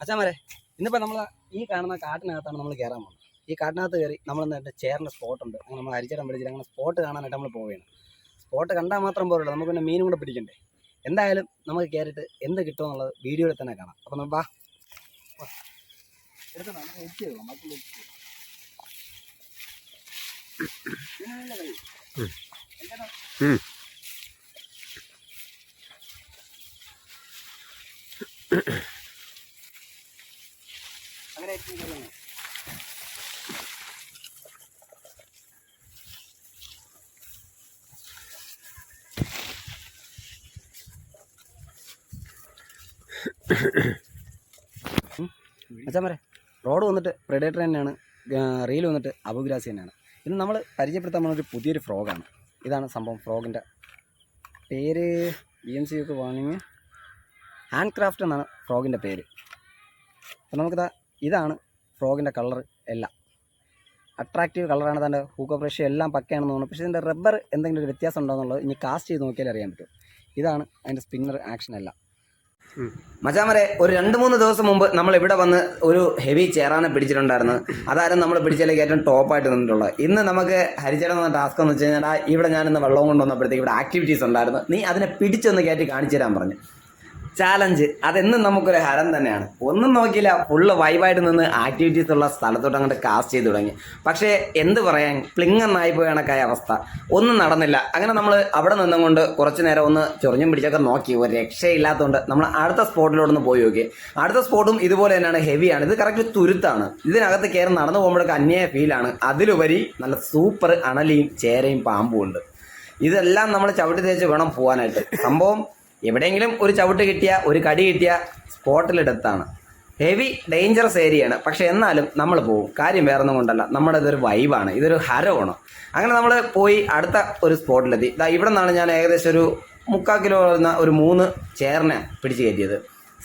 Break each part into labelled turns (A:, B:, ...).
A: അച്ഛാമരെ ഇന്നിപ്പോൾ നമ്മൾ ഈ കാണുന്ന കാട്ടിനകത്താണ് നമ്മൾ കയറാൻ പോകുന്നത്. ഈ കാട്ടിനകത്ത് കയറി നമ്മൾ എന്നിട്ട് ചേറിന്റെ സ്പോട്ടുണ്ട് അങ്ങനെ നമ്മൾ അരിച്ചടം പിടിച്ചിട്ട് അങ്ങനെ സ്പോട്ട് കാണാനായിട്ട് നമ്മൾ പോവുകയാണ്. സ്പോട്ട് കണ്ടാൽ മാത്രം പോരല്ലോ നമുക്ക് പിന്നെ മീനും കൂടെ പിടിക്കണ്ടേ? എന്തായാലും നമുക്ക് കയറിയിട്ട് എന്ത് കിട്ടുമെന്നുള്ളത് വീഡിയോയിൽ തന്നെ കാണാം. അപ്പം നമ്മൾ വാ. എടുത്തോ, നമുക്ക് ചെയ്തോ, ചെയ്തോ. അച്ഛാമരെ റോഡ് വന്നിട്ട് പ്രെഡേറ്റർ തന്നെയാണ് റീൽ വന്നിട്ട് അബുഗ്രാസി തന്നെയാണ്. ഇന്ന് നമ്മൾ പരിചയപ്പെടുത്താൻ പോകുന്ന ഒരു പുതിയൊരു ഫ്രോഗാണ് ഇതാണ് സംഭവം ഫ്രോഗിന്റെ പേര് ബി എം സി ഒക്കെ വാങ്ങിങ് ഹാൻഡ് ക്രാഫ്റ്റ് എന്നാണ് ഫ്രോഗിന്റെ പേര്. അപ്പോൾ നമുക്കിതാ ഇതാണ് ഫ്രോഗിന്റെ കളർ എല്ലാം. അട്രാക്റ്റീവ് കളറാണ് തന്റെ ഹൂക്ക് ബ്രഷ് എല്ലാം പക്കയാണെന്ന് തോന്നുന്നു. പക്ഷേ ഇതിന്റെ റബ്ബർ എന്തെങ്കിലും ഒരു വ്യത്യാസം ഉണ്ടോ എന്നുള്ളത് ഇനി കാസ്റ്റ് ചെയ്ത് നോക്കിയാലേ അറിയാൻ പറ്റും. ഇതാണ് അതിന്റെ സ്പിന്നർ ആക്ഷൻ എല്ലാം. മച്ചാമരെ ഒരു രണ്ട് മൂന്ന് ദിവസം മുമ്പ് നമ്മൾ ഇവിടെ വന്ന് ഒരു ഹെവി ചേറാനെ പിടിച്ചിട്ടുണ്ടായിരുന്നു. അതായിരുന്നു നമ്മൾ പിടിച്ചതിലേക്ക് ഏറ്റവും ടോപ്പായിട്ട് നിന്നിട്ടുള്ളത് ഇന്ന് നമുക്ക് ഹരിച്ചേട്ടൻ എന്ന ടാസ്ക് എന്ന് വെച്ച് കഴിഞ്ഞാൽ ഇവിടെ ഞാൻ വെള്ളം കൊണ്ടുവന്നപ്പോഴത്തേക്ക് ഇവിടെ ആക്ടിവിറ്റീസ് ഉണ്ടായിരുന്നു. നീ അതിനെ പിടിച്ചൊന്ന് കയറ്റി കാണിച്ചു തരാൻ പറഞ്ഞു. ചാലഞ്ച് അതെന്നും നമുക്കൊരു ഹരം തന്നെയാണ്. ഒന്നും നോക്കിയില്ല ഫുള്ള് വൈബായിട്ട് നിന്ന് ആക്ടിവിറ്റീസ് ഉള്ള സ്ഥലത്തോട്ട് അങ്ങോട്ട് കാസ്റ്റ് ചെയ്ത് തുടങ്ങി. പക്ഷേ എന്ത് പറയാൻ പ്ലിങ്ങന്നായി പോയ കണക്കായ അവസ്ഥ. ഒന്നും നടന്നില്ല. അങ്ങനെ നമ്മൾ അവിടെ നിന്നും കൊണ്ട് കുറച്ച് നേരം ഒന്ന് ചൊറിഞ്ഞും പിടിച്ചൊക്കെ നോക്കി. ഒരു രക്ഷയില്ലാത്തതുകൊണ്ട് നമ്മൾ അടുത്ത സ്പോട്ടിലോട്ടൊന്ന് പോയി നോക്കി. അടുത്ത സ്പോട്ടും ഇതുപോലെ തന്നെയാണ് ഹെവിയാണ് ഇത് കറക്റ്റ് തുരുത്താണ്. ഇതിനകത്ത് കയറി നടന്നു പോകുമ്പോഴൊക്കെ അന്യായ ഫീലാണ് അതിലുപരി നല്ല സൂപ്പർ അണലിയും ചേരയും പാമ്പും ഉണ്ട്. ഇതെല്ലാം നമ്മൾ ചവിട്ടി തേച്ച് വേണം പോകാനായിട്ട് സംഭവം എവിടെയെങ്കിലും ഒരു ചവിട്ട് കിട്ടിയ ഒരു കടി കിട്ടിയ സ്പോട്ടിലെടുത്താണ്. ഹെവി ഡേഞ്ചറസ് ഏരിയയാണ് പക്ഷെ എന്നാലും നമ്മൾ പോകും കാര്യം വേറെ ഒന്നും കൊണ്ടല്ല. നമ്മുടെ ഇതൊരു വൈബാണ് ഇതൊരു ഹരമാണ്. അങ്ങനെ നമ്മൾ പോയി അടുത്ത ഒരു സ്പോട്ടിലെത്തി. ഇതാ ഇവിടെ നിന്നാണ് ഞാൻ ഏകദേശം ഒരു മുക്കാൽ കിലോ വരുന്ന ഒരു മൂന്ന് ചേറിനെ പിടിച്ചു കയറ്റിയത്.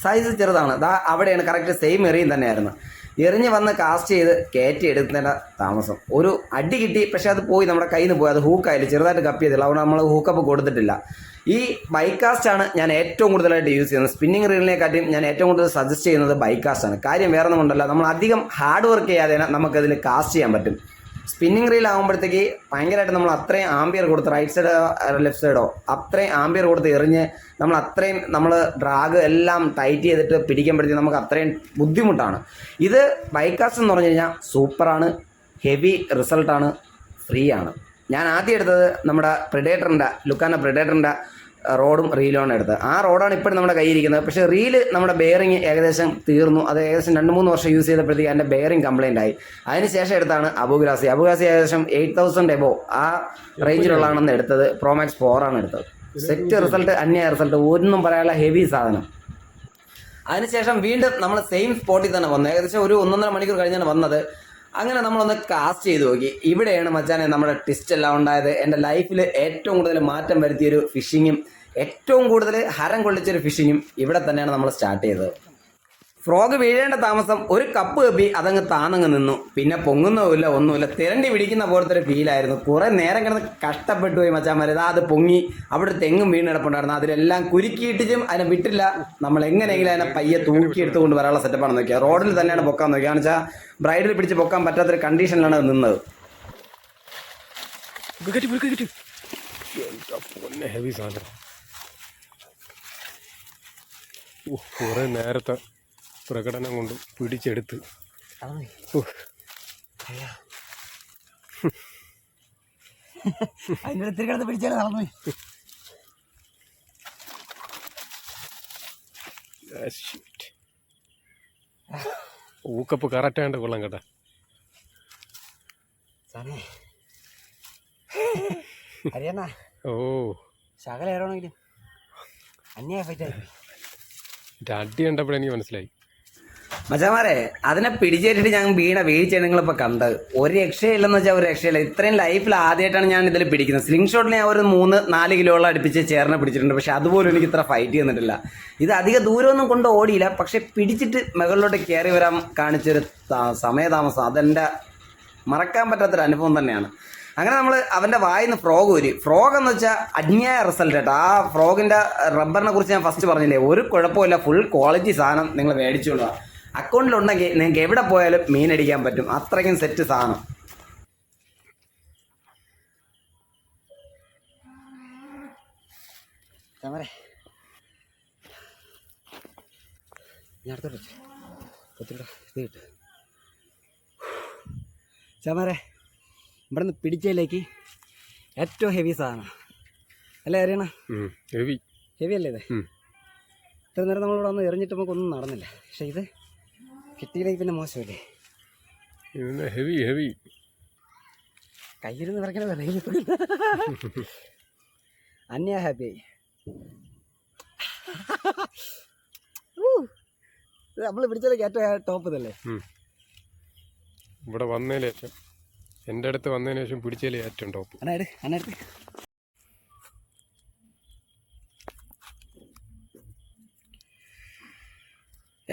A: സൈസ് ചെറുതാണ്. ദാ അവിടെയാണ് കറക്റ്റ് സെയിം എറിയും തന്നെയായിരുന്നു. എറിഞ്ഞ് വന്ന് കാസ്റ്റ് ചെയ്ത് കയറ്റി എടുക്കുന്നതിന്റെ താമസം. ഒരു അടി കിട്ടി പക്ഷെ അത് പോയി നമ്മുടെ കയ്യിൽ നിന്ന് പോയി. അത് ഹൂക്കായില്ല ചെറുതായിട്ട് കപ്പ് ചെയ്തില്ല. അതുകൊണ്ട് നമ്മൾ ഹൂക്കപ്പ് കൊടുത്തിട്ടില്ല. ഈ ബൈക്കാസ്റ്റാണ് ഞാൻ ഏറ്റവും കൂടുതലായിട്ട് യൂസ് ചെയ്യുന്നത്. സ്പിന്നിങ് റീലിനെക്കാട്ടിയും ഞാൻ ഏറ്റവും കൂടുതൽ സജസ്റ്റ് ചെയ്യുന്നത് ബൈക്കാസ്റ്റാണ് കാര്യം വേറെ ഒന്നും കൊണ്ടല്ല. നമ്മൾ അധികം ഹാർഡ് വർക്ക് ചെയ്യാതെ നമുക്കതിൽ കാസ്റ്റ് ചെയ്യാൻ പറ്റും. സ്പിന്നിങ് റീൽ ആകുമ്പോഴത്തേക്ക് ഭയങ്കരമായിട്ട് നമ്മൾ അത്രയും ആംബിയർ കൊടുത്ത് റൈറ്റ് സൈഡോ ലെഫ്റ്റ് സൈഡോ അത്രയും ആംബിയർ കൊടുത്ത് എറിഞ്ഞ് നമ്മൾ അത്രയും നമ്മൾ ഡ്രാഗ് എല്ലാം ടൈറ്റ് ചെയ്തിട്ട് പിടിക്കുമ്പോഴത്തേക്ക് നമുക്ക് അത്രയും ബുദ്ധിമുട്ടാണ്. ഇത് ബൈക്കാസ് എന്ന് പറഞ്ഞു കഴിഞ്ഞാൽ സൂപ്പറാണ് ഹെവി റിസൾട്ടാണ് ഫ്രീ ആണ് ഞാൻ ആദ്യം എടുത്തത് നമ്മുടെ പ്രിഡേറ്ററിന്റെ ലുക്കാന പ്രിഡേറ്ററിന്റെ റോഡും റീലുമാണ് എടുത്തത്. ആ റോഡാണ് ഇപ്പോഴും നമ്മുടെ കയ്യിരിക്കുന്നത് പക്ഷേ റീൽ നമ്മുടെ ബെയറിങ് ഏകദേശം തീർന്നു. അത് ഏകദേശം രണ്ട് മൂന്ന് വർഷം യൂസ് ചെയ്തപ്പോഴത്തേക്ക് അതിന്റെ ബെയറിങ് കംപ്ലൈന്റ് ആയി. അതിനുശേഷം എടുത്താണ് അബുഗ്രാസി അബുഗ്രാസി ഏകദേശം എയ്റ്റ് തൗസൻഡ് എബോ ആ റേഞ്ചിലുള്ളതാണെന്ന് എടുത്തത്. പ്രോമാക്സ് ഫോർ ആണ് എടുത്തത്. സെറ്റ് റിസൾട്ട് അന്യായ റിസൾട്ട് ഒന്നും പറയാനുള്ള ഹെവി സാധനം. അതിനുശേഷം വീണ്ടും നമ്മൾ സെയിം സ്പോട്ടിൽ തന്നെ വന്നു. ഏകദേശം ഒരു ഒന്നൊന്നര മണിക്കൂർ കഴിഞ്ഞാണ് വന്നത്. അങ്ങനെ നമ്മളൊന്ന് കാസ്റ്റ് ചെയ്ത് നോക്കി. ഇവിടെയാണ് മച്ചാനെ നമ്മുടെ ട്വിസ്റ്റ് എല്ലാം ഉണ്ടായത്. എന്റെ ലൈഫിൽ ഏറ്റവും കൂടുതൽ മാറ്റം വരുത്തിയൊരു ഫിഷിങ്ങും ഏറ്റവും കൂടുതൽ ഹരം കൊള്ളിച്ചൊരു ഫിഷിങ്ങും ഇവിടെ തന്നെയാണ് നമ്മൾ സ്റ്റാർട്ട് ചെയ്തത്. ഫ്രോഗ് വീഴേണ്ട താമസം ഒരു കപ്പ് കപ്പി അതങ്ങ് താന്നങ്ങ് നിന്നു. പിന്നെ പൊങ്ങുന്നതുമില്ല ഒന്നുമില്ല. തിരണ്ടി പിടിക്കുന്ന പോലത്തെ ഒരു ഫീലായിരുന്നു കുറേ നേരം കിടന്ന് കഷ്ടപ്പെട്ടു പോയി മച്ചാൻ ഇതാ അത് പൊങ്ങി. അവിടെ തെങ്ങും വീണ് കിടപ്പുണ്ടായിരുന്നു. അതിലെല്ലാം കുരുക്കിയിട്ടും അതിനെ വിട്ടില്ല. നമ്മൾ എങ്ങനെയെങ്കിലും അതിനെ പയ്യെ തൂക്കി എടുത്തുകൊണ്ട് വരാനുള്ള സെറ്റപ്പാണ് നോക്കിയത്. റോഡിൽ തന്നെയാണ് പൊക്കാൻ നോക്കിയത്. കാരണം വെച്ചാൽ ബ്രൈഡിൽ പിടിച്ച് പൊക്കാൻ പറ്റാത്തൊരു കണ്ടീഷനിലാണ് നിന്നത്.
B: ഹെവി സാധനം. കുറേ നേരത്തെ പ്രകടനം കൊണ്ട് പിടിച്ചെടുത്ത്.
A: അതിന്റെ കിടന്ന് നടന്നു.
B: ഊക്കപ്പ് കറക്റ്റാണ്ട് കൊള്ളാം കേട്ടാ. ഓ.
A: ശകല ഏറണമെങ്കിലും അന്യായ
B: ഫൈറ്റ് അടി കണ്ടപ്പോഴെനിക്ക് മനസ്സിലായി.
A: മച്ചാമാരെ അതിനെ പിടിച്ചേറ്റിട്ട് ഞാൻ വീണ വീഴ്ചയാണ് നിങ്ങളിപ്പോൾ കണ്ടത്. ഒരു രക്ഷയില്ലെന്ന് വെച്ചാൽ ഒരു രക്ഷയില്ല. ഇത്രയും ലൈഫിൽ ആദ്യമായിട്ടാണ് ഞാൻ ഇതിൽ പിടിക്കുന്നത്. സ്ലിംഗ് ഷോട്ടിൽ ഞാൻ ഒരു മൂന്ന് നാല് കിലോളം അടുപ്പിച്ച് ചേർന്ന് പിടിച്ചിട്ടുണ്ട്. പക്ഷെ അതുപോലും എനിക്ക് ഇത്ര ഫൈറ്റ് ചെയ്യുന്നിട്ടില്ല ഇത് അധിക ദൂരമൊന്നും കൊണ്ട് ഓടിയില്ല. പക്ഷെ പിടിച്ചിട്ട് മുകളിലോട്ട് കയറി വരാൻ കാണിച്ചൊരു സമയതാമസം. അതെന്റെ മറക്കാൻ പറ്റാത്തൊരു അനുഭവം തന്നെയാണ്. അങ്ങനെ നമ്മൾ അവന്റെ വായിൽ നിന്ന് ഫ്രോഗ് ഊരി. ഫ്രോഗ് എന്ന് വെച്ചാൽ അന്യായ റിസൾട്ട് കേട്ടോ ആ ഫ്രോഗിന്റെ റബ്ബറിനെ കുറിച്ച് ഞാൻ ഫസ്റ്റ് പറഞ്ഞില്ലേ? ഒരു കുഴപ്പമില്ല. ഫുൾ ക്വാളിറ്റി സാധനം നിങ്ങൾ മേടിച്ചുകൊണ്ടുവാ അക്കൗണ്ടിലുണ്ടെങ്കിൽ നിങ്ങൾക്ക് എവിടെ പോയാലും മീൻ അടിക്കാൻ പറ്റും. അത്രയ്ക്കും സെറ്റ് സാധനം. ചമരെ ഞാൻ അടുത്തോട്ട് വെച്ചു കൊത്തിട്ടാ ഇത് കിട്ട്. ചമരെ ഇവിടെ നിന്ന് പിടിച്ചതിലേക്ക് ഏറ്റവും ഹെവി സാധനം. അല്ലേ അറിയണ?
B: ഹെവി
A: ഹെവി അല്ലേ ഇത്? ഇത്ര നേരം നമ്മളിവിടെ വന്ന് എറിഞ്ഞിട്ട് നമുക്കൊന്നും നടന്നില്ല. പക്ഷേ ഇത് കിട്ടിയില്ലെങ്കിൽ പിന്നെ മോശമല്ലേ?
B: ഇതിന് ഹെവി ഹെവി
A: കയ്യിൽ നിന്ന് വിറയ്ക്കണത് അന്യ ഹാപ്പി. നമ്മൾ പിടിച്ചാലേ ഏറ്റവും ടോപ്പ് ഇതല്ലേ?
B: ഇവിടെ വന്നതിന് ശേഷം എന്റെ അടുത്ത് വന്നതിന് ശേഷം പിടിച്ചാലേ ഏറ്റവും ടോപ്പ്.
A: അണ്ണാ എടുത്ത്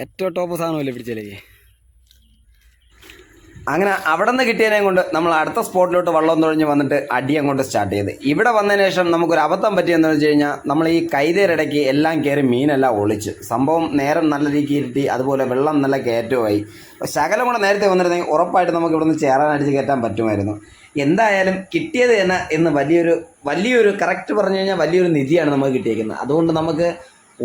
A: ഏറ്റവും ടോപ്പ് സാധനമല്ലേ പിടിച്ചല്ലേ അങ്ങനെ അവിടെ നിന്ന് കിട്ടിയതിനെ കൊണ്ട് നമ്മൾ അടുത്ത സ്പോട്ടിലോട്ട് വള്ളം തുഴഞ്ഞ് വന്നിട്ട് അടി അങ്ങോട്ട് സ്റ്റാർട്ട് ചെയ്ത്. ഇവിടെ വന്നതിന് ശേഷം നമുക്കൊരു അബദ്ധം പറ്റിയെന്ന് വെച്ച് കഴിഞ്ഞാൽ നമ്മൾ ഈ കൈതേരിടയ്ക്ക് എല്ലാം കയറി മീനെല്ലാം ഒളിച്ച്. സംഭവം നേരം നല്ല രീതിക്ക് ഇരുട്ടി അതുപോലെ വെള്ളം നല്ല കയറ്റുമായി ശകലം കൂടെ നേരത്തെ വന്നിരുന്നെങ്കിൽ ഉറപ്പായിട്ട് നമുക്ക് ഇവിടുന്ന് ചേറാനടിച്ച് കയറ്റാൻ പറ്റുമായിരുന്നു. എന്തായാലും കിട്ടിയത് തന്നെ എന്ന് വലിയൊരു വലിയൊരു കറക്റ്റ് പറഞ്ഞു കഴിഞ്ഞാൽ വലിയൊരു നിധിയാണ് നമുക്ക് കിട്ടിയേക്കുന്നത്. അതുകൊണ്ട് നമുക്ക്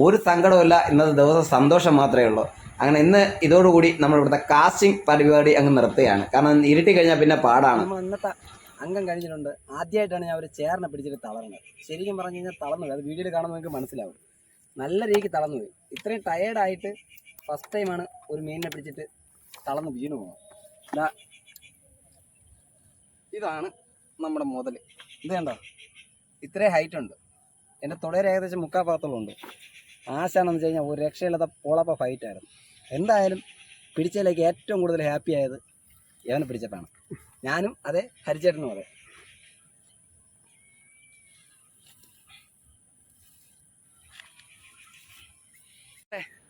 A: ഒരു സങ്കടമില്ല ഇന്നത്തെ ദിവസം സന്തോഷം മാത്രമേ ഉള്ളൂ. അങ്ങനെ ഇന്ന് ഇതോടുകൂടി നമ്മൾ ഇവിടുത്തെ കാസ്റ്റിംഗ് പരിപാടി അങ്ങ് നിർത്തുകയാണ്. കാരണം ഇരുട്ടി കഴിഞ്ഞാൽ പിന്നെ പാടാണ്. ഇന്നത്തെ അംഗം കഴിഞ്ഞിട്ടുണ്ട്. ആദ്യമായിട്ടാണ് ഞാൻ ഒരു ചേറിനെ പിടിച്ചിട്ട് തളർന്നത്. ശരിക്കും പറഞ്ഞു കഴിഞ്ഞാൽ തളർന്നത്. അത് വീഡിയോയിൽ കാണുമ്പോൾ നിങ്ങൾക്ക് മനസ്സിലാവും. നല്ല രീതിക്ക് തളർന്നു പോയി ഇത്രയും ടയേർഡായിട്ട് ഫസ്റ്റ് ടൈമാണ് ഒരു മീനിനെ പിടിച്ചിട്ട് തളർന്ന് വീണു പോകുന്നത്. ഇതാണ് നമ്മുടെ മുതൽ ഇത് കണ്ടോ? ഇത്രയും ഹൈറ്റ് ഉണ്ട്. എന്റെ തുടയിൽ ഏകദേശം മുക്കാൽ ഭാഗത്തോളം ഉണ്ട്. ആശാന്ന് വെച്ച് കഴിഞ്ഞാൽ ഒരു രക്ഷയില്ലാത്ത പോളപ്പ ഫൈറ്റായിരുന്നു എന്തായാലും പിടിച്ചതിലേക്ക് ഏറ്റവും കൂടുതൽ ഹാപ്പി ആയത് ഇവനെ പിടിച്ചിട്ടാണ്. ഞാനും അതെ ഹരിച്ചേട്ടനും അതെ.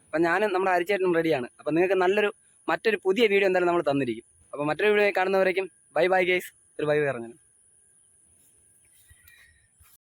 A: അപ്പം ഞാനും നമ്മുടെ ഹരിച്ചേട്ടനും റെഡിയാണ് അപ്പം നിങ്ങൾക്ക് നല്ലൊരു മറ്റൊരു പുതിയ വീഡിയോ എന്തായാലും നമ്മൾ തന്നിരിക്കും. അപ്പോൾ മറ്റൊരു വീഡിയോ കാണുന്നവരേക്കും ബൈ ബൈ ഗേസ് ഒരു ബൈ പറഞ്ഞു